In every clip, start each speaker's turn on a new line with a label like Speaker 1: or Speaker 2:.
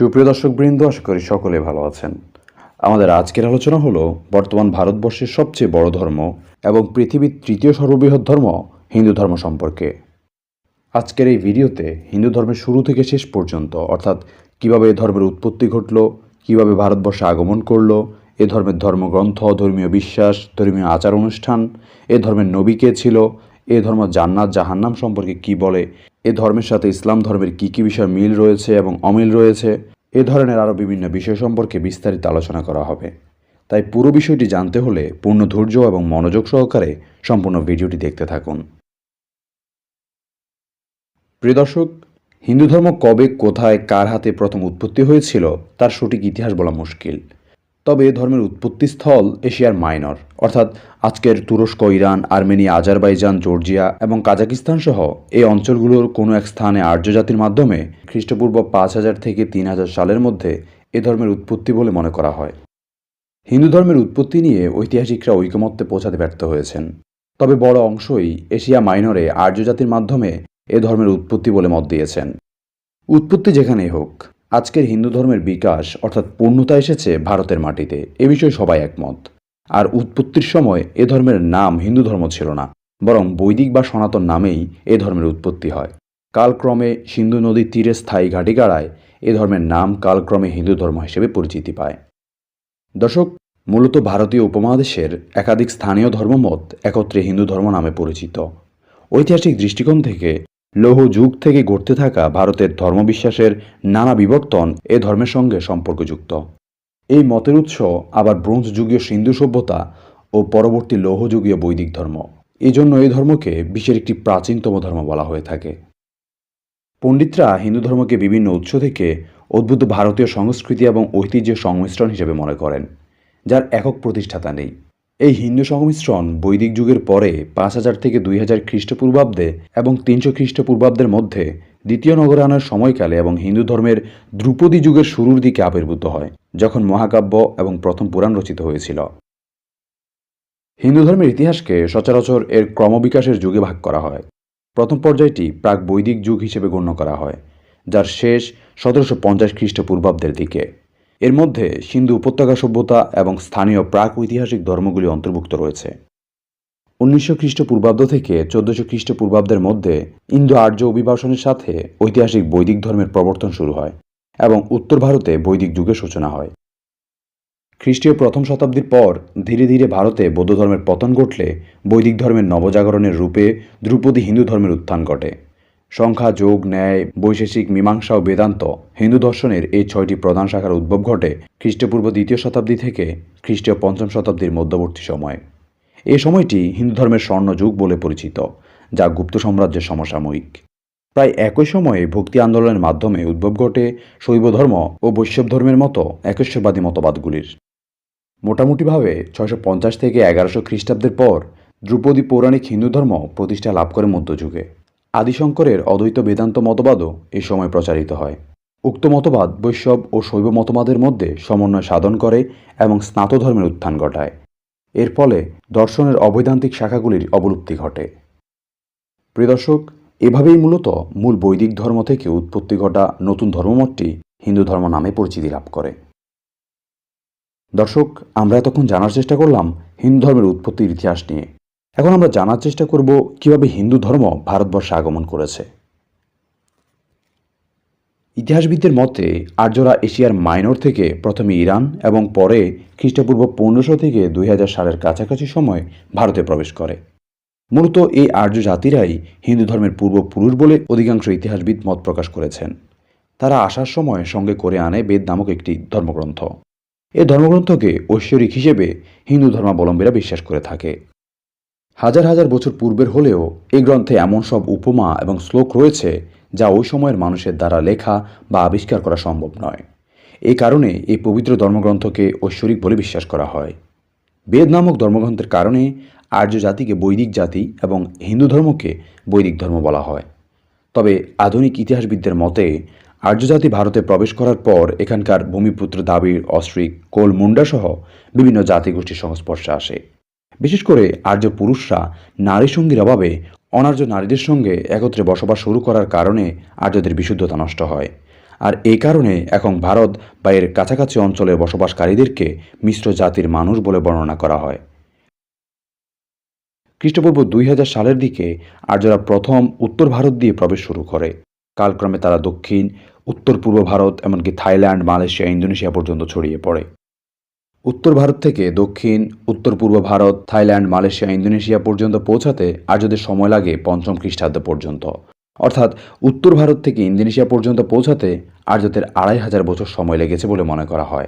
Speaker 1: সুপ্রিয় দর্শক বৃন্দ আশা করি সকলে ভালো আছেন। আমাদের আজকের আলোচনা হলো, বর্তমান ভারতবর্ষের সবচেয়ে বড় ধর্ম এবং পৃথিবীর তৃতীয় সর্ববৃহৎ ধর্ম, হিন্দু ধর্ম সম্পর্কে। আজকের এই ভিডিওতে হিন্দু ধর্মের শুরু থেকে শেষ পর্যন্ত, অর্থাৎ কীভাবে এ ধর্মের উৎপত্তি ঘটল, কীভাবে ভারতবর্ষে আগমন করল, এ ধর্মের ধর্মগ্রন্থ, ধর্মীয় বিশ্বাস, ধর্মীয় আচার অনুষ্ঠান, এ ধর্মের নবী কে ছিল, এ ধর্ম জান্নাত জাহান্নাম সম্পর্কে কি বলে এ ধর্মের সাথে ইসলাম ধর্মের কী কী বিষয় মিল রয়েছে এবং অমিল রয়েছে, এ ধরনের আরও বিভিন্ন বিষয় সম্পর্কে বিস্তারিত আলোচনা করা হবে। তাই পুরো বিষয়টি জানতে হলে পূর্ণ ধৈর্য এবং মনোযোগ সহকারে সম্পূর্ণ ভিডিওটি দেখতে থাকুন। প্রিয় দর্শক, হিন্দু ধর্ম কবে, কোথায়, কার হাতে প্রথম উৎপত্তি হয়েছিল, তার সঠিক ইতিহাস বলা মুশকিল। তবে এ ধর্মের উৎপত্তিস্থল এশিয়ার মাইনর। অর্থাৎ আজকের তুরস্ক, ইরান, আর্মেনিয়া, আজারবাইজান, জর্জিয়া এবং কাজাকিস্তান সহ এই অঞ্চলগুলোর কোনো এক স্থানে আর্য জাতির মাধ্যমে খ্রিস্টপূর্ব পাঁচ হাজার থেকে তিন হাজার সালের মধ্যে এ ধর্মের উৎপত্তি বলে মনে করা হয়। হিন্দু ধর্মের উৎপত্তি নিয়ে ঐতিহাসিকরা ঐকমত্যে পৌঁছাতে ব্যর্থ হয়েছেন। তবে বড় অংশই এশিয়া মাইনরে আর্য জাতির মাধ্যমে এ ধর্মের উৎপত্তি বলে মত দিয়েছেন। উৎপত্তি যেখানেই হোক আজকের হিন্দু ধর্মের বিকাশ, অর্থাৎ পূর্ণতা এসেছে ভারতের মাটিতে। এ বিষয়ে সবাই একমত। আর উৎপত্তির সময় এ ধর্মের নাম হিন্দু ধর্ম ছিল না, বরং বৈদিক বা সনাতন নামেই এ ধর্মের উৎপত্তি হয়। কালক্রমে সিন্ধু নদীর তীরে স্থায়ী ঘাটিগাড়ায় এ ধর্মের নাম কালক্রমে হিন্দু ধর্ম হিসেবে পরিচিতি পায়। দর্শক, মূলত ভারতীয় উপমহাদেশের একাধিক স্থানীয় ধর্মমত একত্রে হিন্দু ধর্ম নামে পরিচিত। ঐতিহাসিক দৃষ্টিকোণ থেকে লৌহ যুগ থেকে ঘটতে থাকা ভারতের ধর্মবিশ্বাসের নানা বিবর্তন এ ধর্মের সঙ্গে সম্পর্কযুক্ত। এই মতের উৎস আবার ব্রোঞ্জ যুগীয় সিন্ধু সভ্যতা ও পরবর্তী লৌহযুগীয় বৈদিক ধর্ম। এই জন্য এই ধর্মকে বিশ্বের একটি প্রাচীনতম ধর্ম বলা হয়ে থাকে। পণ্ডিতরা হিন্দু ধর্মকে বিভিন্ন উৎস থেকে অদ্ভুত ভারতীয় সংস্কৃতি এবং ঐতিহ্যের সংমিশ্রণ হিসেবে মনে করেন, যার একক প্রতিষ্ঠাতা নেই। এই হিন্দু সংমিশ্রণ বৈদিক যুগের পরে পাঁচ হাজার থেকে দুই হাজার খ্রিস্টপূর্বাব্দে এবং তিনশো খ্রিস্টপূর্বাব্দের মধ্যে দ্বিতীয় নগরায়ণের সময়কালে এবং হিন্দু ধর্মের ধ্রুপদী যুগের শুরুর দিকে আবির্ভূত হয়, যখন মহাকাব্য এবং প্রথম পুরাণ রচিত হয়েছিল। হিন্দু ধর্মের ইতিহাসকে সচরাচর এর ক্রমবিকাশের যুগে ভাগ করা হয়। প্রথম পর্যায়টি প্রাক বৈদিক যুগ হিসেবে গণ্য করা হয়, যার শেষ সতেরোশো পঞ্চাশ খ্রিস্টপূর্বাব্দের দিকে। এর মধ্যে সিন্ধু উপত্যকা সভ্যতা এবং স্থানীয় প্রাক ঐতিহাসিক ধর্মগুলি অন্তর্ভুক্ত রয়েছে। উনিশশো খ্রিস্টপূর্বাব্দ থেকে চোদ্দশো খ্রিস্টপূর্বাব্দের মধ্যে ইন্দো আর্য অভিবাসনের সাথে ঐতিহাসিক বৈদিক ধর্মের প্রবর্তন শুরু হয় এবং উত্তর ভারতে বৈদিক যুগের সূচনা হয়। খ্রিস্টীয় প্রথম শতাব্দীর পর ধীরে ধীরে ভারতে বৌদ্ধ ধর্মের পতন ঘটলে বৈদিক ধর্মের নবজাগরণের রূপে ধ্রুপদী হিন্দু ধর্মের উত্থান ঘটে। সংখ্যা, যোগ, ন্যায়, বৈশেষিক, মীমাংসা ও বেদান্ত হিন্দু দর্শনের এই ছয়টি প্রধান শাখার উদ্ভব ঘটে খ্রিস্টপূর্ব দ্বিতীয় শতাব্দী থেকে খ্রিস্টীয় পঞ্চম শতাব্দীর মধ্যবর্তী সময়। এই সময়টি হিন্দু ধর্মের স্বর্ণযুগ বলে পরিচিত, যা গুপ্ত সাম্রাজ্যের সমসাময়িক। প্রায় একই সময়ে ভক্তি আন্দোলনের মাধ্যমে উদ্ভব ঘটে শৈব ধর্ম ও বৈষ্ণব ধর্মের মতো একেশ্বরবাদী মতবাদগুলির। মোটামুটিভাবে ছয়শো পঞ্চাশ থেকে এগারোশো খ্রিস্টাব্দের পর ধ্রুপদী পৌরাণিক হিন্দু ধর্ম প্রতিষ্ঠা লাভ করে মধ্যযুগে। আদিশঙ্করের অদ্বৈত বেদান্ত মতবাদও এই সময় প্রচারিত হয়। উক্ত মতবাদ বৈষ্ণব ও শৈব মতবাদের মধ্যে সমন্বয় সাধন করে এবং স্নাত ধর্মের উত্থান ঘটায়। এর ফলে দর্শনের অবৈদান্তিক শাখাগুলির অবলুপ্তি ঘটে। প্রিয় দর্শক, এভাবেই মূলত মূল বৈদিক ধর্ম থেকে উৎপত্তি ঘটা নতুন ধর্মমতটি হিন্দু ধর্ম নামে পরিচিতি লাভ করে। দর্শক, আমরা তখন জানার চেষ্টা করলাম হিন্দু ধর্মের উৎপত্তির ইতিহাস নিয়ে। এখন আমরা জানার চেষ্টা করব কীভাবে হিন্দু ধর্ম ভারতবর্ষে আগমন করেছে। ইতিহাসবিদদের মতে, আর্যরা এশিয়ার মাইনর থেকে প্রথমে ইরান এবং পরে খ্রিস্টপূর্ব পনেরোশো থেকে দুই হাজার সালের কাছাকাছি সময় ভারতে প্রবেশ করে। মূলত এই আর্য জাতিরাই হিন্দু ধর্মের পূর্বপুরুষ বলে অধিকাংশ ইতিহাসবিদ মত প্রকাশ করেছেন। তারা আসার সময় সঙ্গে করে আনে বেদ নামক একটি ধর্মগ্রন্থ। এই ধর্মগ্রন্থকে ঐশ্বরিক হিসেবে হিন্দু ধর্মাবলম্বীরা বিশ্বাস করে থাকে। হাজার হাজার বছর পূর্বের হলেও এই গ্রন্থে এমন সব উপমা এবং শ্লোক রয়েছে যা ওই সময়ের মানুষের দ্বারা লেখা বা আবিষ্কার করা সম্ভব নয়। এই কারণে এই পবিত্র ধর্মগ্রন্থকে ঐশ্বরিক বলে বিশ্বাস করা হয়। বেদ নামক ধর্মগ্রন্থের কারণে আর্য জাতিকে বৈদিক জাতি এবং হিন্দু ধর্মকে বৈদিক ধর্ম বলা হয়। তবে আধুনিক ইতিহাসবিদদের মতে, আর্য জাতি ভারতে প্রবেশ করার পর এখানকার ভূমিপুত্র দাবির অস্ট্রিক কোল মুন্ডা সহ বিভিন্ন জাতিগোষ্ঠীর সংস্পর্শে আসে। বিশেষ করে আর্য পুরুষরা নারী সঙ্গীর অভাবে অনার্য নারীদের সঙ্গে একত্রে বসবাস শুরু করার কারণে আর্যদের বিশুদ্ধতা নষ্ট হয়। আর এই কারণে এখন ভারত বা এর কাছাকাছি অঞ্চলে বসবাসকারীদেরকে মিশ্র জাতির মানুষ বলে বর্ণনা করা হয়। খ্রিস্টপূর্ব দুই হাজার সালের দিকে আর্যরা প্রথম উত্তর ভারত দিয়ে প্রবেশ শুরু করে। কালক্রমে তারা দক্ষিণ, উত্তর পূর্ব ভারত, এমনকি থাইল্যান্ড, মালয়েশিয়া, ইন্দোনেশিয়া পর্যন্ত ছড়িয়ে পড়ে। উত্তর ভারত থেকে দক্ষিণ, উত্তর পূর্ব ভারত, থাইল্যান্ড, মালয়েশিয়া, ইন্দোনেশিয়া পর্যন্ত পৌঁছাতে আর্যদের সময় লাগে পঞ্চম খ্রিস্টাব্দ পর্যন্ত। অর্থাৎ উত্তর ভারত থেকে ইন্দোনেশিয়া পর্যন্ত পৌঁছাতে আর্যদের আড়াই হাজার বছর সময় লেগেছে বলে মনে করা হয়।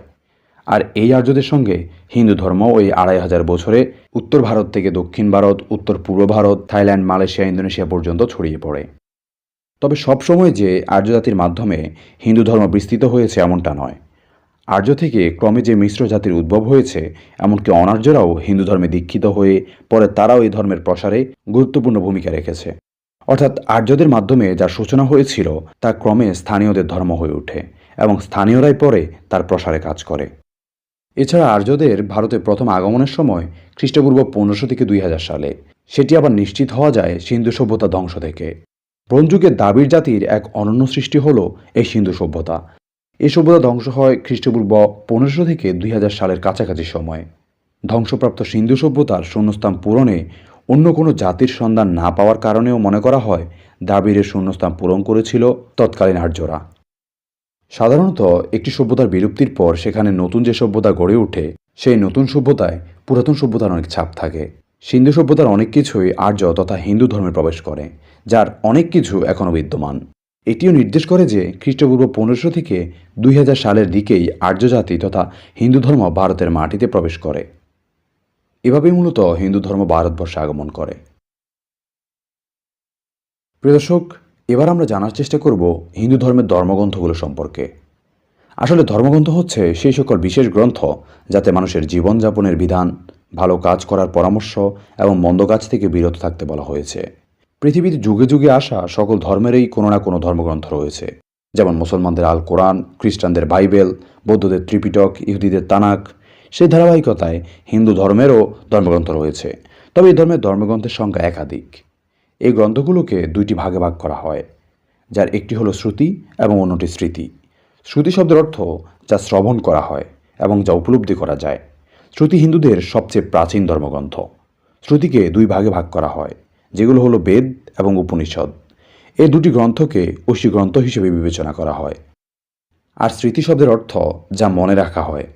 Speaker 1: আর এই আর্যদের সঙ্গে হিন্দু ধর্ম ওই আড়াই হাজার বছরে উত্তর ভারত থেকে দক্ষিণ ভারত, উত্তর পূর্ব ভারত, থাইল্যান্ড, মালয়েশিয়া, ইন্দোনেশিয়া পর্যন্ত ছড়িয়ে পড়ে। তবে সবসময় যে আর্য জাতির মাধ্যমে হিন্দু ধর্ম বিস্তৃত হয়েছে এমনটা নয়। আর্য থেকে ক্রমে যে মিশ্র জাতির উদ্ভব হয়েছে, এমনকি অনার্যরাও হিন্দু ধর্মে দীক্ষিত হয়ে পরে তারাও এই ধর্মের প্রসারে গুরুত্বপূর্ণ ভূমিকা রেখেছে। অর্থাৎ আর্যদের মাধ্যমে যার সূচনা হয়েছিল, তা ক্রমে স্থানীয়দের ধর্ম হয়ে ওঠে এবং স্থানীয়রাই পরে তার প্রসারে কাজ করে। এছাড়া আর্যদের ভারতে প্রথম আগমনের সময়, খ্রিস্টপূর্ব পনেরোশো থেকে দুই হাজার সালে। সেটি আবার নিশ্চিত হওয়া যায় সিন্ধু সভ্যতা ধ্বংস থেকে। ব্রোঞ্জযুগের দাবির জাতির এক অনন্য সৃষ্টি হল এই সিন্ধু সভ্যতা। এই সভ্যতা ধ্বংস হয় খ্রিস্টপূর্ব পনেরোশো থেকে দুই হাজার সালের কাছাকাছি সময়ে। ধ্বংসপ্রাপ্ত সিন্ধু সভ্যতার শূন্যস্থান পূরণে অন্য কোনো জাতির সন্ধান না পাওয়ার কারণেও মনে করা হয় দ্রাবিড়ের শূন্যস্থান পূরণ করেছিল তৎকালীন আর্যরা। সাধারণত একটি সভ্যতার বিলুপ্তির পর সেখানে নতুন যে সভ্যতা গড়ে ওঠে, সেই নতুন সভ্যতায় পুরাতন সভ্যতার অনেক ছাপ থাকে। সিন্ধু সভ্যতার অনেক কিছুই আর্য তথা হিন্দু ধর্মে প্রবেশ করে, যার অনেক কিছু এখনও বিদ্যমান। এটিও নির্দেশ করে যে খ্রিস্টপূর্ব পনেরোশো থেকে দুই হাজার সালের দিকেই আর্যজাতি তথা হিন্দু ধর্ম ভারতের মাটিতে প্রবেশ করে। এভাবেই মূলত হিন্দু ধর্ম ভারতবর্ষে আগমন করে। প্রিয় দর্শক, এবার আমরা জানার চেষ্টা করব হিন্দু ধর্মের ধর্মগ্রন্থগুলো সম্পর্কে। আসলে ধর্মগ্রন্থ হচ্ছে সেই সকল বিশেষ গ্রন্থ যাতে মানুষের জীবনযাপনের বিধান, ভালো কাজ করার পরামর্শ এবং মন্দ কাজ থেকে বিরত থাকতে বলা হয়েছে। পৃথিবীতে যুগে যুগে আসা সকল ধর্মেরই কোনো না কোনো ধর্মগ্রন্থ রয়েছে। যেমন মুসলমানদের আল কোরআন, খ্রিস্টানদের বাইবেল, বৌদ্ধদের ত্রিপিটক, ইহুদিদের তানাক, সেই ধারাবাহিকতায় হিন্দু ধর্মেরও ধর্মগ্রন্থ রয়েছে। তবে এই ধর্মের ধর্মগ্রন্থের সংখ্যা একাধিক। এই গ্রন্থগুলোকে দুইটি ভাগে ভাগ করা হয়, যার একটি হলো শ্রুতি এবং অন্যটি স্মৃতি। শ্রুতি শব্দের অর্থ যা শ্রবণ করা হয় এবং যা উপলব্ধি করা যায়। শ্রুতি হিন্দুদের সবচেয়ে প্রাচীন ধর্মগ্রন্থ। শ্রুতিকে দুই ভাগে ভাগ করা হয়। যেগুলো হলো বেদ এবং উপনিষদ। এই দুটি গ্রন্থকে ঐশী গ্রন্থ হিসেবে বিবেচনা করা হয়। আর স্মৃতি শব্দের অর্থ যা মনে রাখা হয়।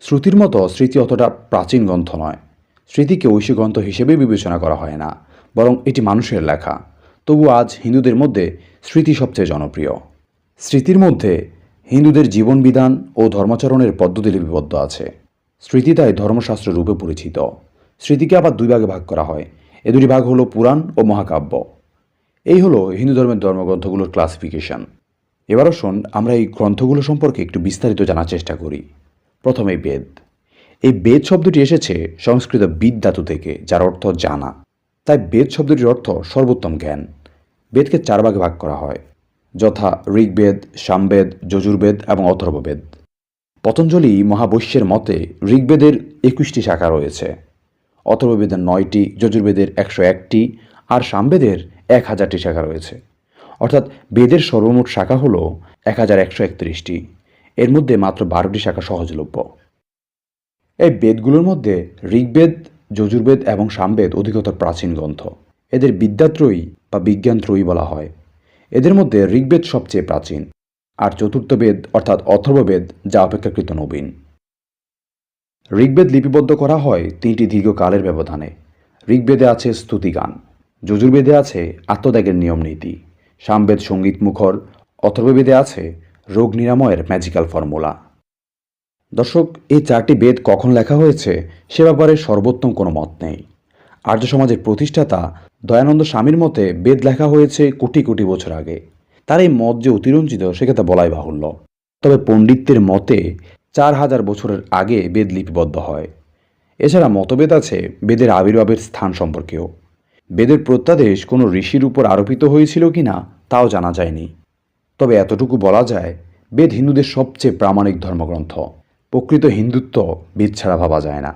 Speaker 1: শ্রুতির মতো স্মৃতি অতটা প্রাচীন গ্রন্থ নয়। স্মৃতিকে ঐশী গ্রন্থ হিসেবে বিবেচনা করা হয় না, বরং এটি মানুষের লেখা। তবু আজ হিন্দুদের মধ্যে স্মৃতি সবচেয়ে জনপ্রিয়। স্মৃতির মধ্যে হিন্দুদের জীবনবিধান ও ধর্মাচরণের পদ্ধতি লিপিবদ্ধ আছে। স্মৃতি তাই ধর্মশাস্ত্র রূপে পরিচিত। স্মৃতিকে আবার দুই ভাগে ভাগ করা হয়। এ দুটি ভাগ হলো পুরাণ ও মহাকাব্য। এই হলো হিন্দু ধর্মের ধর্মগ্রন্থগুলোর ক্লাসিফিকেশন এবার আসুন আমরা এই গ্রন্থগুলো সম্পর্কে একটু বিস্তারিত জানার চেষ্টা করি। প্রথমে বেদ। এই বেদ শব্দটি এসেছে সংস্কৃত বিদ ধাতু থেকে, যার অর্থ জানা। তাই বেদ শব্দটির অর্থ সর্বোত্তম জ্ঞান। বেদকে চার ভাগে ভাগ করা হয়। যথা ঋগ্বেদ, সামবেদ, যজুর্বেদ এবং অথর্ববেদ। পতঞ্জলি মহাবৈশ্যের মতে ঋগ্বেদের একুশটি শাখা রয়েছে। অথর্ববেদের নয়টি, যজুর্বেদের একশো একটি, আর সামবেদের এক হাজারটি শাখা রয়েছে। অর্থাৎ বেদের সর্বমোট শাখা হল এক হাজার একশো একত্রিশটি। এর মধ্যে মাত্র বারোটি শাখা সহজলভ্য। এই বেদগুলোর মধ্যে ঋগ্বেদ, যজুর্বেদ এবং সামবেদ অধিকতর প্রাচীন গ্রন্থ। এদের বিদ্যাত্রয়ী বা বিজ্ঞানত্রয়ী বলা হয়। এদের মধ্যে ঋগ্বেদ সবচেয়ে প্রাচীন। আর চতুর্থ বেদ, অর্থাৎ অথর্ববেদ, যা অপেক্ষাকৃত নবীন। ঋগ্বেদ লিপিবদ্ধ করা হয় তিনটি দীর্ঘকালের ব্যবধানে। ঋগ্বেদে আছে স্তুতিগান, যজুর্বেদে আছে আত্মত্যাগের নিয়ম নীতি, সামবেদ সংগীত মুখর, অথর্ববেদে আছে রোগ নিরাময়ের ম্যাজিক্যাল ফর্মুলা দর্শক, এই চারটি বেদ কখন লেখা হয়েছে সে ব্যাপারে সর্বোত্তম কোনো মত নেই। আর্য সমাজের প্রতিষ্ঠাতা দয়ানন্দ স্বামীর মতে বেদ লেখা হয়েছে কোটি কোটি বছর আগে। তার এই মত যে অতিরঞ্জিত সেক্ষেত্রে বলাই বাহুল্য। তবে পণ্ডিতদের মতে চার হাজার বছরের আগে বেদ লিপিবদ্ধ হয়। এছাড়া মতভেদ আছে বেদের আবির্ভাবের স্থান সম্পর্কেও। বেদের প্রত্যাদেশ কোনো ঋষির উপর আরোপিত হয়েছিল কি না, তাও জানা যায়নি। তবে এতটুকু বলা যায়, বেদ হিন্দুদের সবচেয়ে প্রামাণিক ধর্মগ্রন্থ। প্রকৃত হিন্দুত্ব বেদ ছাড়া ভাবা যায় না।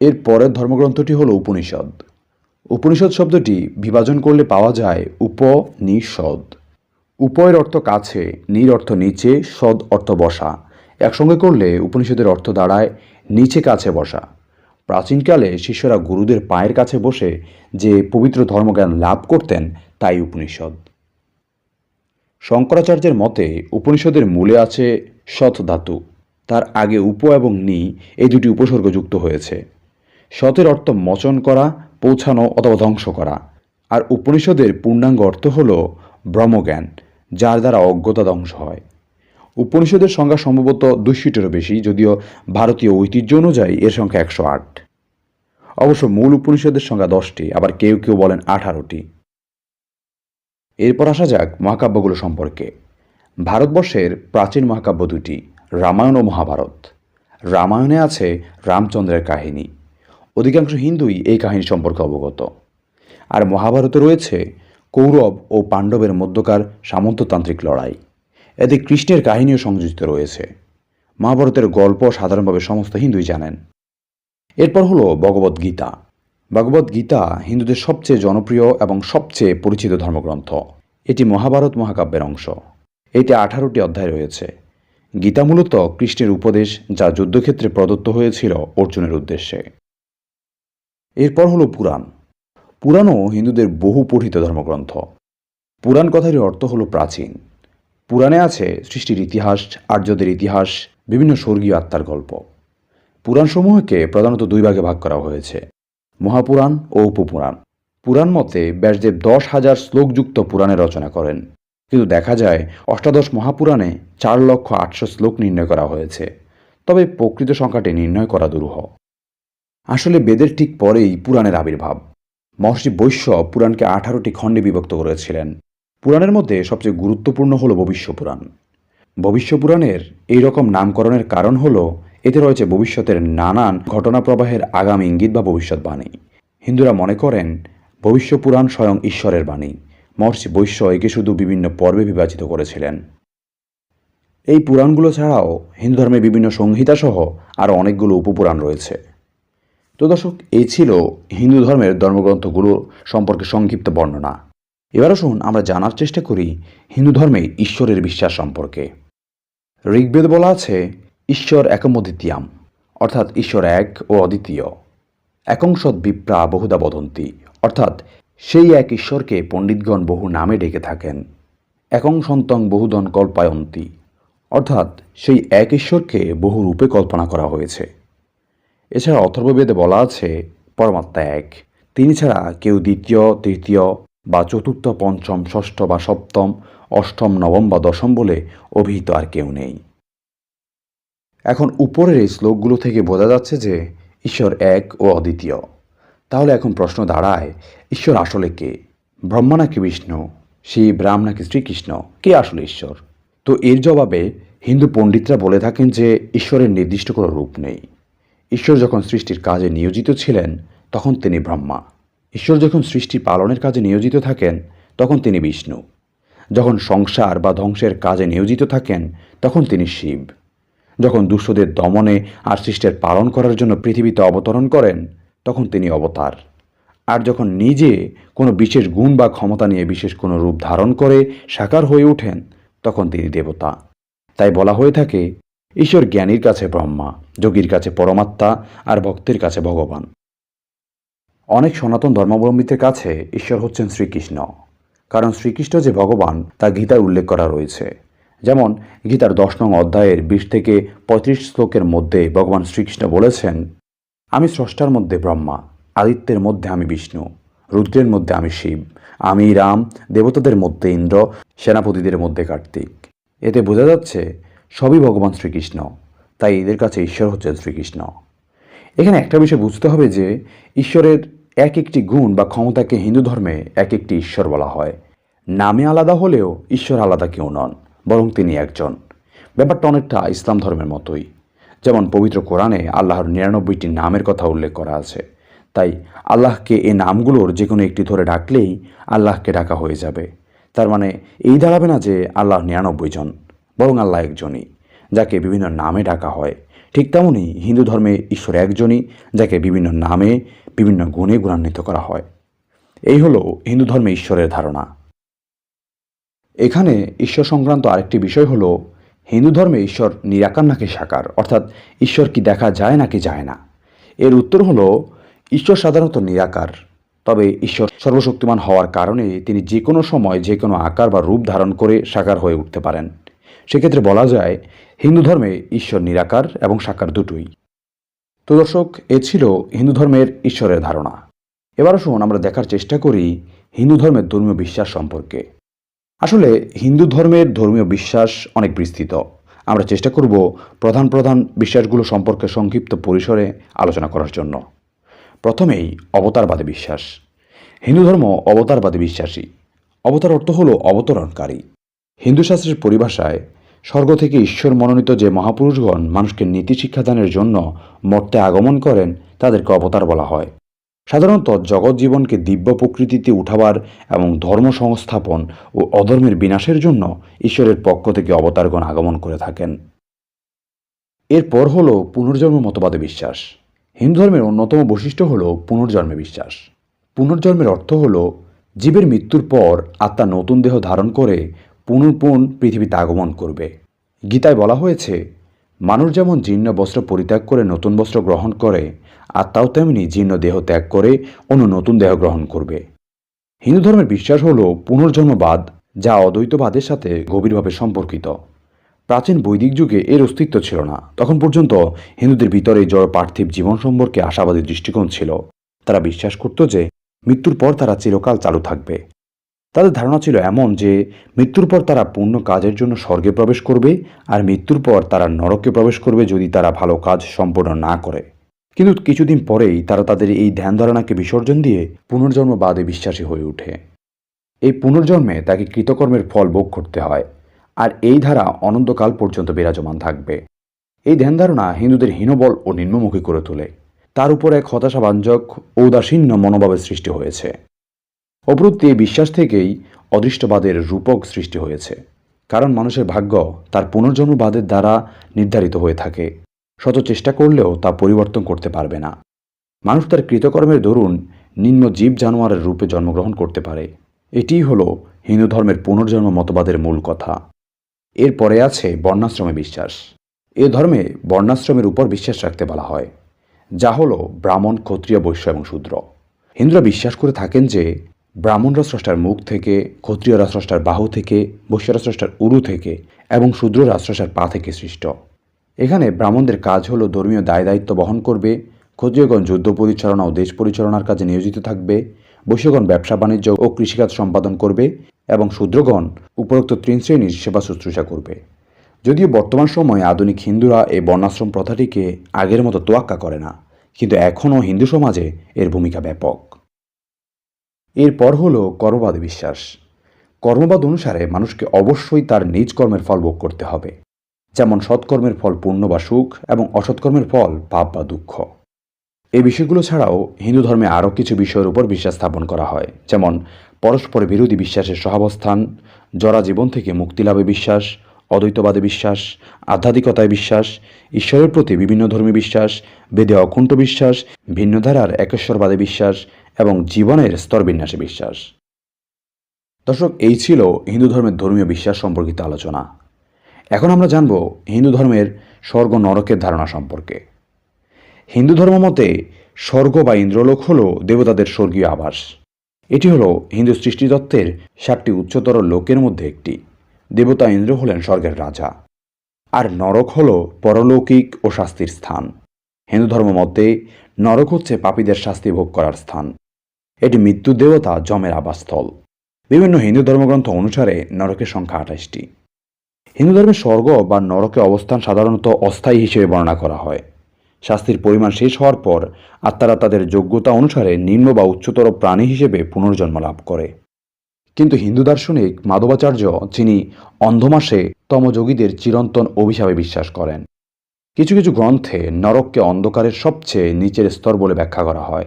Speaker 1: এর পরের ধর্মগ্রন্থটি হল উপনিষদ। উপনিষদ শব্দটি বিভাজন করলে পাওয়া যায় উপনিষদ। উপয়ের অর্থ কাছে, নির অর্থ নিচে, সদ অর্থ বসা। একসঙ্গে করলে উপনিষদের অর্থ দাঁড়ায় নিচে কাছে বসা। প্রাচীনকালে শিষ্যরা গুরুদের পায়ের কাছে বসে যে পবিত্র ধর্মজ্ঞান লাভ করতেন, তাই উপনিষদ। শঙ্করাচার্যের মতে উপনিষদের মূলে আছে সৎ ধাতু তার আগে উপ এবং নি এই দুটি উপসর্গ যুক্ত হয়েছে। সতের অর্থ মচন করা, পৌঁছানো অথবা ধ্বংস করা। আর উপনিষদের পূর্ণাঙ্গ অর্থ হল ব্রহ্মজ্ঞান, যার দ্বারা অজ্ঞতা ধ্বংস হয়। উপনিষদের সংখ্যা সম্ভবত দুশোটিরও বেশি, যদিও ভারতীয় ঐতিহ্য অনুযায়ী এর সংখ্যা একশো আট। অবশ্য মূল উপনিষদের সংখ্যা দশটি, আবার কেউ কেউ বলেন আঠারোটি। এরপর আসা যাক মহাকাব্যগুলো সম্পর্কে। ভারতবর্ষের প্রাচীন মহাকাব্য দুটি রামায়ণ ও মহাভারত। রামায়ণে আছে রামচন্দ্রের কাহিনী। অধিকাংশ হিন্দুই এই কাহিনী সম্পর্কে অবগত। আর মহাভারতে রয়েছে কৌরব ও পাণ্ডবের মধ্যকার সামন্ততান্ত্রিক লড়াই। এতে কৃষ্ণের কাহিনীও সংযোজিত রয়েছে। মহাভারতের গল্প সাধারণভাবে সমস্ত হিন্দুই জানেন। এরপর হলো ভগবদ্ গীতা। ভগবদ্ গীতা হিন্দুদের সবচেয়ে জনপ্রিয় এবং সবচেয়ে পরিচিত ধর্মগ্রন্থ। এটি মহাভারত মহাকাব্যের অংশ। এতে আঠারোটি অধ্যায় রয়েছে। গীতা মূলত কৃষ্ণের উপদেশ যা যুদ্ধক্ষেত্রে প্রদত্ত হয়েছিল অর্জুনের উদ্দেশ্যে। এরপর হলো পুরাণ। পুরাণও হিন্দুদের বহু পঠিত ধর্মগ্রন্থ। পুরাণ কথাটির অর্থ হল প্রাচীন। পুরাণে আছে সৃষ্টির ইতিহাস, আর্যদের ইতিহাস, বিভিন্ন স্বর্গীয় আত্মার গল্প। পুরাণসমূহকে প্রধানত দুই ভাগে ভাগ করা হয়েছে, মহাপুরাণ ও উপপুরাণ। পুরাণ মতে ব্যাসদেব দশ হাজার শ্লোকযুক্ত পুরাণের রচনা করেন, কিন্তু দেখা যায় অষ্টাদশ মহাপুরাণে চার লক্ষ আটশো শ্লোক নির্ণয় করা হয়েছে, তবে প্রকৃত সংখ্যাটি নির্ণয় করা দুরূহ। আসলে বেদের ঠিক পরেই পুরাণের আবির্ভাব। মহর্ষি বৈশ্য পুরাণকে আঠারোটি খণ্ডে বিভক্ত করেছিলেন। পুরাণের মধ্যে সবচেয়ে গুরুত্বপূর্ণ হল ভবিষ্য পুরাণ। ভবিষ্য পুরাণের এই রকম নামকরণের কারণ হল, এতে রয়েছে ভবিষ্যতের নানান ঘটনা প্রবাহের আগাম ইঙ্গিত বা ভবিষ্যৎবাণী হিন্দুরা মনে করেন, ভবিষ্য পুরাণ স্বয়ং ঈশ্বরের বাণী। মহর্ষি বৈশ্য একে শুধু বিভিন্ন পর্বে বিভাজিত করেছিলেন। এই পুরাণগুলো ছাড়াও হিন্দু ধর্মে বিভিন্ন সংহিতাসহ আরও অনেকগুলো উপপুরাণ রয়েছে। তো দর্শক, এই ছিল হিন্দু ধর্মের ধর্মগ্রন্থগুলো সম্পর্কে সংক্ষিপ্ত বর্ণনা। এবার আসুন আমরা জানার চেষ্টা করি হিন্দু ধর্মে ঈশ্বরের বিশ্বাস সম্পর্কে। ঋগ্বেদ বলা আছে, ঈশ্বর একম দ্বিতীয়াম, অর্থাৎ ঈশ্বর এক ও অদ্বিতীয়। একংসৎ বিপ্রা বহুদা বদন্তি, অর্থাৎ সেই এক ঈশ্বরকে পণ্ডিতগণ বহু নামে ডেকে থাকেন। একং সন্তং বহুদন কল্পায়ন্তী, অর্থাৎ সেই এক ঈশ্বরকে বহু রূপে কল্পনা করা হয়েছে। এছাড়া অথর্ববেদে বলা আছে, পরমাত্মা এক, তিনি ছাড়া কেউ দ্বিতীয়, তৃতীয় বা চতুর্থ, পঞ্চম, ষষ্ঠ বা সপ্তম, অষ্টম, নবম বা দশম বলে অভিহিত আর কেউ নেই। এখন উপরের এই শ্লোকগুলো থেকে বোঝা যাচ্ছে যে ঈশ্বর এক ও অদ্বিতীয়। তাহলে এখন প্রশ্ন দাঁড়ায়, ঈশ্বর আসলে কে? ব্রহ্মা নাকি বিষ্ণু? শিব, রাম নাকি শ্রীকৃষ্ণ? কে আসলে ঈশ্বর? তো এর জবাবে হিন্দু পণ্ডিতরা বলে থাকেন যে ঈশ্বরের নির্দিষ্ট কোনো রূপ নেই। ঈশ্বর যখন সৃষ্টির কাজে নিয়োজিত ছিলেন, তখন তিনি ব্রহ্মা। ঈশ্বর যখন সৃষ্টি পালনের কাজে নিয়োজিত থাকেন, তখন তিনি বিষ্ণু। যখন সংসার বা ধ্বংসের কাজে নিয়োজিত থাকেন, তখন তিনি শিব। যখন দুষ্টদের দমনে আর সৃষ্টের পালন করার জন্য পৃথিবীতে অবতরণ করেন, তখন তিনি অবতার। আর যখন নিজে কোনো বিশেষ গুণ বা ক্ষমতা নিয়ে বিশেষ কোনো রূপ ধারণ করে সাকার হয়ে ওঠেন, তখন তিনি দেবতা। তাই বলা হয়ে থাকে, ঈশ্বর জ্ঞানীর কাছে ব্রহ্মা, যোগীর কাছে পরমাত্মা আর ভক্তের কাছে ভগবান। অনেক সনাতন ধর্মাবলম্বীদের কাছে ঈশ্বর হচ্ছেন শ্রীকৃষ্ণ। কারণ শ্রীকৃষ্ণ যে ভগবান, তা গীতায় উল্লেখ করা রয়েছে। যেমন, গীতার দশ নং অধ্যায়ের বিশ থেকে পঁয়ত্রিশ শ্লোকের মধ্যে ভগবান শ্রীকৃষ্ণ বলেছেন, আমি স্রষ্টার মধ্যে ব্রহ্মা, আদিত্যের মধ্যে আমি বিষ্ণু, রুদ্রের মধ্যে আমি শিব, আমি রাম, দেবতাদের মধ্যে ইন্দ্র, সেনাপতিদের মধ্যে কার্তিক। এতে বোঝা যাচ্ছে, সবই ভগবান শ্রীকৃষ্ণ, তাই এদের কাছে ঈশ্বর হচ্ছেন শ্রীকৃষ্ণ। এখানে একটা বিষয় বুঝতে হবে যে, ঈশ্বরের এক একটি গুণ বা ক্ষমতাকে হিন্দু ধর্মে এক একটি ঈশ্বর বলা হয়। নামে আলাদা হলেও ঈশ্বর আলাদা কেউ নন, বরং তিনি একজন। ব্যাপারটা অনেকটা ইসলাম ধর্মের মতোই। যেমন পবিত্র কোরআনে আল্লাহর নিরানব্বইটি নামের কথা উল্লেখ করা আছে। তাই আল্লাহকে এ নামগুলোর যে কোনো একটি ধরে ডাকলেই আল্লাহকে ডাকা হয়ে যাবে। তার মানে এই দাঁড়াবে না যে আল্লাহ নিরানব্বই জন, বরং আল্লাহ একজনই, যাকে বিভিন্ন নামে ডাকা হয়। ঠিক তেমনই হিন্দু ধর্মে ঈশ্বর একজনই, যাকে বিভিন্ন নামে, বিভিন্ন গুণে গুণান্বিত করা হয়। এই হলো হিন্দু ধর্মে ঈশ্বরের ধারণা। এখানে ঈশ্বর সংক্রান্ত আরেকটি বিষয় হলো, হিন্দু ধর্মে ঈশ্বর নিরাকার নাকি সাকার? অর্থাৎ ঈশ্বর কি দেখা যায় নাকি যায় না? এর উত্তর হলো, ঈশ্বর সাধারণত নিরাকার। তবে ঈশ্বর সর্বশক্তিমান হওয়ার কারণে তিনি যে কোনো সময় যে কোনো আকার বা রূপ ধারণ করে সাকার হয়ে উঠতে পারেন। সেক্ষেত্রে বলা যায়, হিন্দু ধর্মে ঈশ্বর নিরাকার এবং সাকার দুটোই। তো দর্শক, এ ছিল হিন্দু ধর্মের ঈশ্বরের ধারণা। এবার আসুন আমরা দেখার চেষ্টা করি হিন্দু ধর্মের ধর্মীয় বিশ্বাস সম্পর্কে। আসলে হিন্দু ধর্মের ধর্মীয় বিশ্বাস অনেক বিস্তৃত। আমরা চেষ্টা করব প্রধান প্রধান বিশ্বাসগুলো সম্পর্কে সংক্ষিপ্ত পরিসরে আলোচনা করার জন্য। প্রথমেই অবতারবাদী বিশ্বাস। হিন্দু ধর্ম অবতারবাদী বিশ্বাসী। অবতার অর্থ হল অবতরণকারী। হিন্দু শাস্ত্রের পরিভাষায় স্বর্গ থেকে ঈশ্বর মনোনীত যে মহাপুরুষগণ মানুষকে নীতি শিক্ষাদানের জন্য মর্তে আগমন করেন, তাদেরকে অবতার বলা হয়। সাধারণত জগৎ জীবনকে দিব্য প্রকৃতিতে উঠাবার এবং ধর্ম সংস্থাপন ও অধর্মের বিনাশের জন্য ঈশ্বরের পক্ষ থেকে অবতারগণ আগমন করে থাকেন। এরপর হল পুনর্জন্ম মতবাদে বিশ্বাস। হিন্দু ধর্মের অন্যতম বৈশিষ্ট্য হল পুনর্জন্মে বিশ্বাস। পুনর্জন্মের অর্থ হল জীবের মৃত্যুর পর আত্মা নতুন দেহ ধারণ করে পুনর্পুন পৃথিবীতে আগমন করবে। গীতায় বলা হয়েছে, মানুষ যেমন জীর্ণ বস্ত্র পরিত্যাগ করে নতুন বস্ত্র গ্রহণ করে, আত্মাও তেমনি জীর্ণ দেহ ত্যাগ করে অন্য নতুন দেহ গ্রহণ করবে। হিন্দু ধর্মের বিশ্বাস হল, পুনর্জন্মবাদ যা অদ্বৈতবাদের সাথে গভীরভাবে সম্পর্কিত। প্রাচীন বৈদিক যুগে এর অস্তিত্ব ছিল না। তখন পর্যন্ত হিন্দুদের ভিতরে জড় পার্থিব জীবন সম্পর্কে আশাবাদী দৃষ্টিকোণ ছিল। তারা বিশ্বাস করত যে, মৃত্যুর পর তারা চিরকাল চালু থাকবে। তাদের ধারণা ছিল এমন যে, মৃত্যুর পর তারা পূর্ণ কাজের জন্য স্বর্গে প্রবেশ করবে আর মৃত্যুর পর তারা নরকে প্রবেশ করবে যদি তারা ভালো কাজ সম্পূর্ণ না করে। কিন্তু কিছুদিন পরেই তারা তাদের এই ধ্যান ধারণাকে বিসর্জন দিয়ে পুনর্জন্মবাদে বিশ্বাসী হয়ে ওঠে। এই পুনর্জন্মে তাকে কৃতকর্মের ফল ভোগ করতে হয় আর এই ধারা অনন্তকাল পর্যন্ত বিরাজমান থাকবে। এই ধ্যান ধারণা হিন্দুদের হীনবল ও নিম্নমুখী করে তোলে। তার উপর এক হতাশাবাঞ্জক, ঔদাসীন্য মনোভাবের সৃষ্টি হয়েছে। অপরূপ এই বিশ্বাস থেকেই অদৃষ্টবাদের রূপক সৃষ্টি হয়েছে, কারণ মানুষের ভাগ্য তার পুনর্জন্মবাদের দ্বারা নির্ধারিত হয়ে থাকে। শত চেষ্টা করলেও তা পরিবর্তন করতে পারবে না। মানুষ তার কৃতকর্মের দরুন নিম্ন জীব জানোয়ারের রূপে জন্মগ্রহণ করতে পারে। এটিই হল হিন্দু ধর্মের পুনর্জন্ম মতবাদের মূল কথা। এরপরে আছে বর্ণাশ্রমে বিশ্বাস। এ ধর্মে বর্ণাশ্রমের উপর বিশ্বাস রাখতে বলা হয়, যা হল ব্রাহ্মণ, ক্ষত্রিয়, বৈশ্য এবং শূদ্র। হিন্দুরা বিশ্বাস করে থাকেন যে ব্রাহ্মণরা স্রষ্টার মুখ থেকে, ক্ষত্রিয়রা স্রষ্টার বাহু থেকে, বৈশ্যরা স্রষ্টার উরু থেকে এবং শূদ্ররা স্রষ্টার পা থেকে সৃষ্ট। এখানে ব্রাহ্মণদের কাজ হলো ধর্মীয় দায় দায়িত্ব বহন করবে, ক্ষত্রিয়গণ যুদ্ধ পরিচালনা ও দেশ পরিচালনার কাজে নিয়োজিত থাকবে, বৈশ্যগণ ব্যবসা বাণিজ্য ও কৃষিকাজ সম্পাদন করবে এবং শূদ্রগণ উপরোক্ত তিন শ্রেণির সেবা শুশ্রূষা করবে। যদিও বর্তমান সময়ে আধুনিক হিন্দুরা এই বর্ণাশ্রম প্রথাটিকে আগের মতো তোয়াক্কা করে না, কিন্তু এখনও হিন্দু সমাজে এর ভূমিকা ব্যাপক। এরপর হলো কর্মবাদ বিশ্বাস। কর্মবাদ অনুসারে মানুষকে অবশ্যই তার নিজ কর্মের ফল ভোগ করতে হবে। যেমন সৎকর্মের ফল পুণ্য বা সুখ এবং অসৎকর্মের ফল পাপ বা দুঃখ। এই বিষয়গুলো ছাড়াও হিন্দু ধর্মে আরও কিছু বিষয়ের উপর বিশ্বাস স্থাপন করা হয়। যেমন পরস্পর বিরোধী বিশ্বাসের সহাবস্থান জরা জীবন থেকে মুক্তিলাভে বিশ্বাস, অদ্বৈতবাদে বিশ্বাস, আধ্যাত্মিকতায় বিশ্বাস, ঈশ্বরের প্রতি বিভিন্ন ধর্মী বিশ্বাস, বেদে অকুণ্ঠ বিশ্বাস ভিন্ন ধারার একেশ্বরবাদে বিশ্বাস এবং জীবনের স্তরবিন্যাসে বিশ্বাস। দর্শক, এই ছিল হিন্দু ধর্মের ধর্মীয় বিশ্বাস সম্পর্কিত আলোচনা। এখন আমরা জানব হিন্দু ধর্মের স্বর্গ নরকের ধারণা সম্পর্কে। হিন্দু ধর্ম মতে স্বর্গ বা ইন্দ্রলোক হল দেবতাদের স্বর্গীয় আবাস। এটি হল হিন্দু সৃষ্টিতত্ত্বের সাতটি উচ্চতর লোকের মধ্যে একটি। দেবতা ইন্দ্র হলেন স্বর্গের রাজা। আর নরক হল পরলৌকিক ও শাস্তির স্থান। হিন্দু ধর্ম মতে নরক হচ্ছে পাপীদের শাস্তি ভোগ করার স্থান। এটি মৃত্যু দেবতা যমের আবাসস্থল। বিভিন্ন হিন্দু ধর্মগ্রন্থ অনুসারে নরকের সংখ্যা আঠাশটি। হিন্দু ধর্মের স্বর্গ বা নরকে অবস্থান সাধারণত অস্থায়ী হিসেবে বর্ণনা করা হয়। শাস্তির পরিমাণ শেষ হওয়ার পর আত্মারা তাদের যোগ্যতা অনুসারে নিম্ন বা উচ্চতর প্রাণী হিসেবে পুনর্জন্ম লাভ করে। কিন্তু হিন্দু দার্শনিক মাধবাচার্য, যিনি অন্ধমাসে তমযোগীদের চিরন্তন অভিশাপে বিশ্বাস করেন। কিছু কিছু গ্রন্থে নরককে অন্ধকারের সবচেয়ে নিচের স্তর বলে ব্যাখ্যা করা হয়।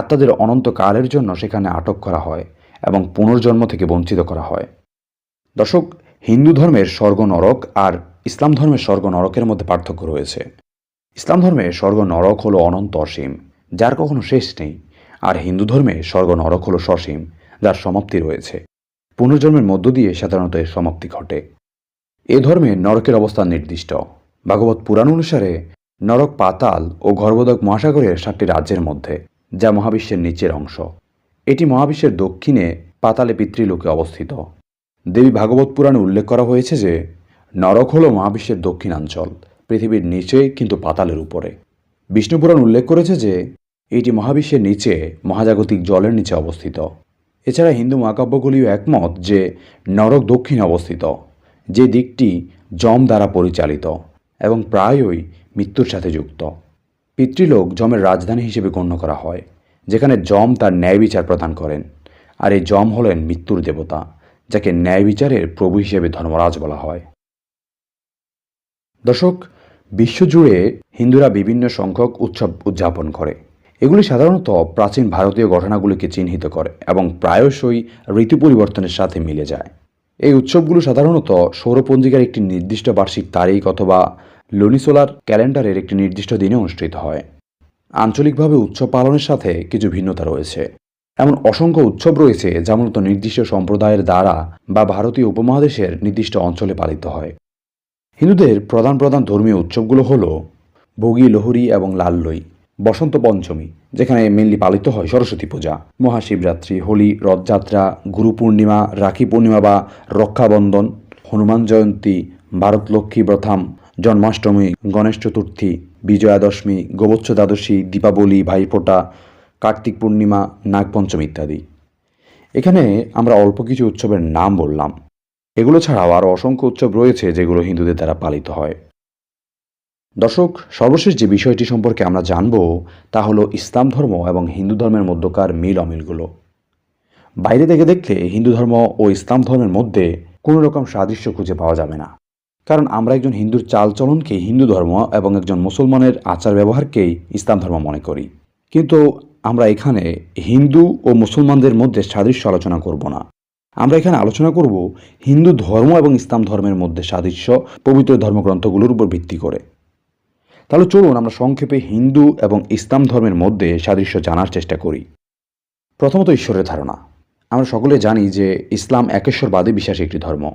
Speaker 1: আত্মাদের অনন্তকালের জন্য সেখানে আটক করা হয় এবং পুনর্জন্ম থেকে বঞ্চিত করা হয়। দর্শক, হিন্দু ধর্মের স্বর্গ নরক আর ইসলাম ধর্মের স্বর্গ নরকের মধ্যে পার্থক্য রয়েছে। ইসলাম ধর্মে স্বর্গ নরক হলো অনন্ত অসীম, যার কখনো শেষ নেই, আর হিন্দু ধর্মে স্বর্গ নরক হলো সসীম, যার সমাপ্তি রয়েছে। পুনর্জন্মের মধ্য দিয়ে সাধারণত এর সমাপ্তি ঘটে। এ ধর্মে নরকের অবস্থান নির্দিষ্ট। ভাগবত পুরাণ অনুসারে নরক পাতাল ও গর্ভদক মহাসাগরের সাতটি রাজ্যের মধ্যে যা মহাবিশ্বের নিচের অংশ। এটি মহাবিশ্বের দক্ষিণে পাতালে পিতৃলোকে অবস্থিত। দেবী ভাগবত পুরাণে উল্লেখ করা হয়েছে যে, নরক হল মহাবিশ্বের দক্ষিণাঞ্চল, পৃথিবীর নিচে কিন্তু পাতালের উপরে। বিষ্ণুপুরাণ উল্লেখ করেছে যে, এটি মহাবিশ্বের নিচে মহাজাগতিক জলের নিচে অবস্থিত। এছাড়া হিন্দু মহাকাব্যগুলিও একমত যে, নরক দক্ষিণে অবস্থিত, যে দিকটি যম দ্বারা পরিচালিত এবং প্রায়ই মৃত্যুর সাথে যুক্ত। পিতৃলোক যমের রাজধানী হিসেবে গণ্য করা হয়, যেখানে যম তার ন্যায় বিচার প্রদান করেন, আর এই যম হলেন মৃত্যুর দেবতা, যাকে ন্যায় বিচারের প্রভু হিসেবে ধর্মরাজ বলা হয়। দর্শক, বিশ্বজুড়ে হিন্দুরা বিভিন্ন সংখ্যক উৎসব উদযাপন করে। এগুলি সাধারণত প্রাচীন ভারতীয় ঘটনাগুলিকে চিহ্নিত করে এবং প্রায়শই ঋতু পরিবর্তনের সাথে মিলে যায়। এই উৎসবগুলো সাধারণত সৌরপঞ্জিকার একটি নির্দিষ্ট বার্ষিক তারিখ অথবা লুনিসোলার ক্যালেন্ডারের একটি নির্দিষ্ট দিনে অনুষ্ঠিত হয়। আঞ্চলিকভাবে উৎসব পালনের সাথে কিছু ভিন্নতা রয়েছে। এমন অসংখ্য উৎসব রয়েছে যা মূলত নির্দিষ্ট সম্প্রদায়ের দ্বারা বা ভারতীয় উপমহাদেশের নির্দিষ্ট অঞ্চলে পালিত হয়। হিন্দুদের প্রধান প্রধান ধর্মীয় উৎসবগুলো হল ভোগী লোহরী এবং লাল্লই, বসন্ত পঞ্চমী, যেখানে মেনলি পালিত হয় সরস্বতী পূজা, মহাশিবরাত্রি, হোলি, রথযাত্রা, গুরু পূর্ণিমা, রাখি পূর্ণিমা বা রক্ষাবন্ধন, হনুমান জয়ন্তী ভারত লক্ষ্মী ব্রথাম জন্মাষ্টমী, গণেশ চতুর্থী বিজয়া দশমী গোবচ্ছ দ্বাদশী দীপাবলি, ভাইফোঁটা, কার্তিক পূর্ণিমা, নাগপঞ্চমী ইত্যাদি। এখানে আমরা অল্প কিছু উৎসবের নাম বললাম। এগুলো ছাড়াও আরও অসংখ্য উৎসব রয়েছে যেগুলো হিন্দুদের দ্বারা পালিত হয়। দর্শক, সর্বশেষ যে বিষয়টি সম্পর্কে আমরা জানব, তা হলো ইসলাম ধর্ম এবং হিন্দু ধর্মের মধ্যকার মিল অমিলগুলো। বাইরে থেকে দেখলে হিন্দু ধর্ম ও ইসলাম ধর্মের মধ্যে কোনো রকম সাদৃশ্য খুঁজে পাওয়া যাবে না। কারণ আমরা একজন হিন্দুর চালচলনকে হিন্দু ধর্ম এবং একজন মুসলমানের আচার ব্যবহারকেই ইসলাম ধর্ম মনে করি। কিন্তু আমরা এখানে হিন্দু ও মুসলমানদের মধ্যে সাদৃশ্য আলোচনা করব না। আমরা এখানে আলোচনা করব হিন্দু ধর্ম এবং ইসলাম ধর্মের মধ্যে সাদৃশ্য, পবিত্র ধর্মগ্রন্থগুলোর উপর ভিত্তি করে। তাহলে চলুন আমরা সংক্ষেপে হিন্দু এবং ইসলাম ধর্মের মধ্যে সাদৃশ্য জানার চেষ্টা করি। প্রথমত ঈশ্বরের ধারণা। আমরা সকলে জানি যে ইসলাম একেশ্বরবাদে বিশ্বাসী একটি ধর্ম।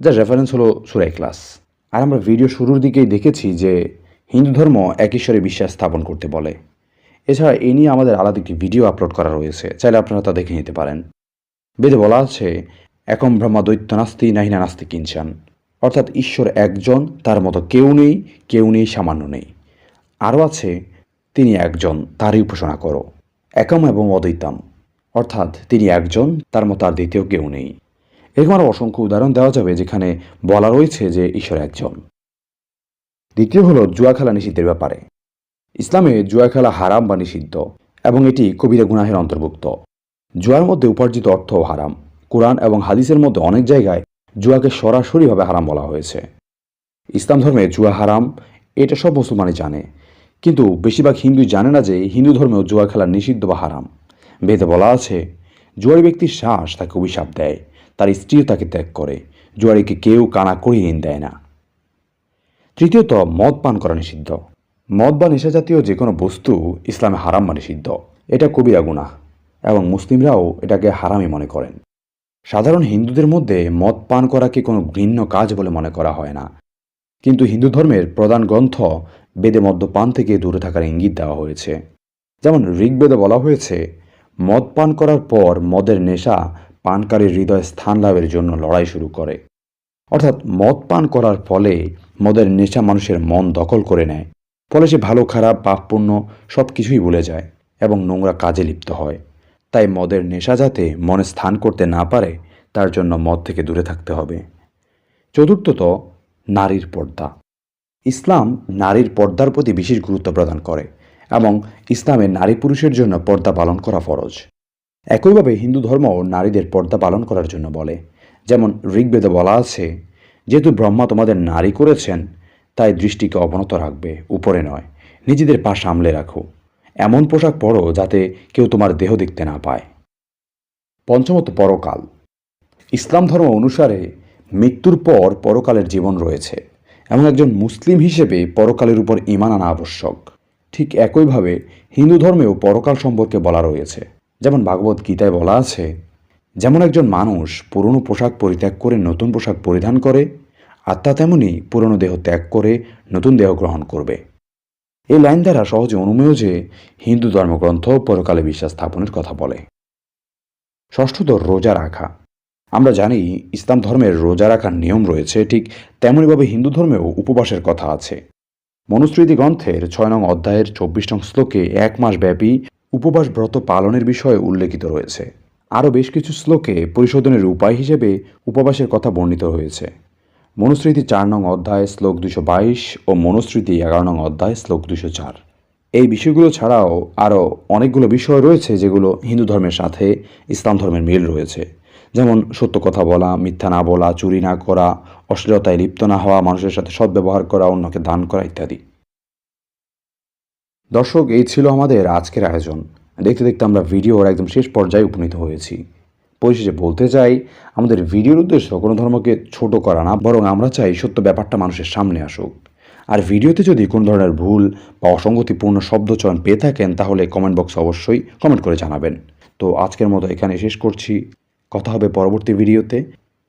Speaker 1: যার রেফারেন্স হলো সুরাই ক্লাস আর আমরা ভিডিও শুরুর দিকেই দেখেছি যে হিন্দু ধর্ম এক ঈশ্বরে বিশ্বাস স্থাপন করতে বলে। এছাড়া এ নিয়ে আমাদের আলাদা একটি ভিডিও আপলোড করা রয়েছে, চাইলে আপনারা তা দেখে নিতে পারেন। বেদে বলা আছে, একম ব্রহ্মা দৈত্য নাস্তি নাহিনা নাস্তি কিনচান অর্থাৎ ঈশ্বর একজন, তার মতো কেউ নেই কেউ নেই, সামান্য নেই। আরও আছে, তিনি একজন, তারই উপাসনা করো, একম এবং অদ্বৈতাম। অর্থাৎ তিনি একজন, তার মতো আর দ্বিতীয় কেউ নেই। এরকম আরও অসংখ্য উদাহরণ দেওয়া যাবে যেখানে বলা রয়েছে যে ঈশ্বর একজন। দ্বিতীয় হলো জুয়া খেলা নিষিদ্ধের ব্যাপারে। ইসলামে জুয়া খেলা হারাম বা নিষিদ্ধ এবং এটি কবিরা গুনাহের অন্তর্ভুক্ত। জুয়ার মধ্যে উপার্জিত অর্থ হারাম। কোরআন এবং হাদিসের মধ্যে অনেক জায়গায় জুয়াকে সরাসরিভাবে হারাম বলা হয়েছে। ইসলাম ধর্মে জুয়া হারাম, এটা সব মুসলমানই জানে। কিন্তু বেশিরভাগ হিন্দু জানে না যে হিন্দু ধর্মেও জুয়া খেলা নিষিদ্ধ বা হারাম। বেদে বলা আছে, জুয়ারি ব্যক্তির শ্বাস তাকে অভিশাপ দেয়। তার স্ত্রীও তাকে ত্যাগ করে। জুয়ারিকে কেউ কানা করিয়ে দেয় না। তৃতীয়ত মদ পান করা নিষিদ্ধ। মদ বা নেশাজাতীয় যে কোনো বস্তু ইসলামে হারাম বা নিষিদ্ধ। এটা কবিরা গুনাহ এবং মুসলিমরাও এটাকে হারামই মনে করেন। সাধারণ হিন্দুদের মধ্যে মদ পান করাকে কোনো ঘৃণ্য কাজ বলে মনে করা হয় না। কিন্তু হিন্দু ধর্মের প্রধান গ্রন্থ বেদে মদ্যপান থেকে দূরে থাকার ইঙ্গিত দেওয়া হয়েছে। যেমন ঋগ্বেদে বলা হয়েছে মদ পান করার পর মদের নেশা পানকারীর হৃদয় স্থান লাভের জন্য লড়াই শুরু করে। অর্থাৎ মদ পান করার ফলে মদের নেশা মানুষের মন দখল করে নেয়। ফলে সে ভালো, খারাপ পাপ পুণ্য সব কিছুই ভুলে যায় এবং নোংরা কাজে লিপ্ত হয়। তাই মদের নেশা যাতে মনে স্থান করতে না পারে, তার জন্য মদ থেকে দূরে থাকতে হবে। চতুর্থত, নারীর পর্দা। ইসলাম নারীর পর্দার প্রতি বিশেষ গুরুত্ব প্রদান করে এবং ইসলামে নারী পুরুষের জন্য পর্দা পালন করা ফরজ। একইভাবে হিন্দু ধর্ম নারীদের পর্দা পালন করার জন্য বলে। যেমন ঋগ্বেদে বলা আছে, যেহেতু ব্রহ্মা তোমাদের নারী করেছেন, তাই দৃষ্টিকে অবনত রাখবে, উপরে নয়, নিজেদের পা সামলে রাখো। এমন পোশাক পরো যাতে কেউ তোমার দেহ দেখতে না পায়। পঞ্চমত পরকাল। ইসলাম ধর্ম অনুসারে মৃত্যুর পর পরকালের জীবন রয়েছে। এমন একজন মুসলিম হিসেবে পরকালের উপর ইমান আনা আবশ্যক। ঠিক একইভাবে হিন্দু ধর্মেও পরকাল সম্পর্কে বলা রয়েছে। যেমন ভাগবত গীতায় বলা আছে, যেমন একজন মানুষ পুরনো পোশাক পরিত্যাগ করে নতুন পোশাক পরিধান করে, আত্মা তেমনি পুরনো দেহ ত্যাগ করে নতুন দেহ গ্রহণ করবে। এই লাইন দ্বারা সহজে অনুমেয় যে হিন্দু ধর্মগ্রন্থ পরকালে বিশ্বাস স্থাপনের কথা বলে। ষষ্ঠত রোজা রাখা। আমরা জানি ইসলাম ধর্মের রোজা রাখার নিয়ম রয়েছে, ঠিক তেমনইভাবে হিন্দু ধর্মেও উপবাসের কথা আছে। মনুস্মৃতি গ্রন্থের ছয় নং অধ্যায়ের চব্বিশ নং শ্লোকে এক মাস ব্যাপী উপবাস ব্রত পালনের বিষয়ে উল্লেখিত রয়েছে। আরও বেশ কিছু শ্লোকে পরিশোধনের উপায় হিসেবে উপবাসের কথা বর্ণিত হয়েছে। মনুস্মৃতি চার নং অধ্যায়, শ্লোক দুশো বাইশ ও মনুস্মৃতি এগারো নং অধ্যায়, শ্লোক দুশো চার। এই বিষয়গুলো ছাড়াও আরও অনেকগুলো বিষয় রয়েছে যেগুলো হিন্দু ধর্মের সাথে ইসলাম ধর্মের মিল রয়েছে। যেমন সত্য কথা বলা, মিথ্যা না বলা, চুরি না করা, অশ্লীলতায় লিপ্ত না হওয়া, মানুষের সাথে সদ্ব্যবহার করা, অন্যকে দান করা ইত্যাদি। দর্শক, এই ছিল আমাদের আজকের আয়োজন। দেখতে দেখতে আমরা ভিডিওর একদম শেষ পর্যায়ে উপনীত হয়েছি। পরিশেষে বলতে চাই, আমাদের ভিডিওর উদ্দেশ্য কোনো ধর্মকে ছোট করা না, বরং আমরা চাই সত্য ব্যাপারটা মানুষের সামনে আসুক। আর ভিডিওতে যদি কোনো ধরনের ভুল বা অসঙ্গতিপূর্ণ শব্দচয়ন পেয়ে থাকেন, তাহলে কমেন্ট বক্সে অবশ্যই কমেন্ট করে জানাবেন। তো আজকের মতো এখানে শেষ করছি। কথা হবে পরবর্তী ভিডিওতে।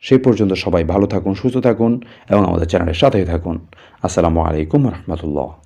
Speaker 1: সেই পর্যন্ত সবাই ভালো থাকুন, সুস্থ থাকুন এবং আমাদের চ্যানেলের সাথেই থাকুন। আসসালামু আলাইকুম রহমতুল্লাহ।